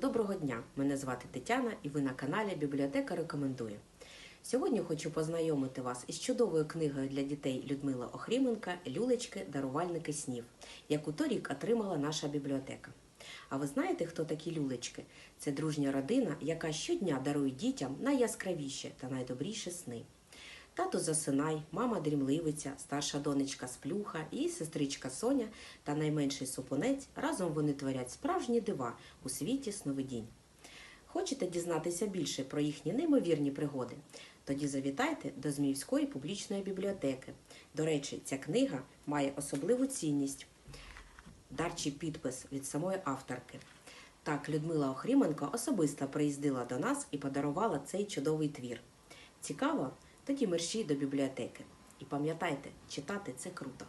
Доброго дня! Мене звати Тетяна і ви на каналі Бібліотека рекомендує. Сьогодні хочу познайомити вас із чудовою книгою для дітей Людмила Охріменка Люлечки, дарувальники снів, яку торік отримала наша бібліотека. А ви знаєте, хто такі люлечки? Це дружня родина, яка щодня дарує дітям найяскравіші та найдобріші сни. Тато засинай, мама дрімливиця, старша донечка сплюха і сестричка Соня та найменший супонець разом вони творять справжні дива у світі сновидінь. Хочете дізнатися більше про їхні неймовірні пригоди? Тоді завітайте до Зміївської публічної бібліотеки. До речі, ця книга має особливу цінність дарчий підпис від самої авторки. Так, Людмила Охріменко особисто приїздила до нас і подарувала цей чудовий твір. Цікаво? Тоді мерщій до бібліотеки. І пам'ятайте, читати це круто.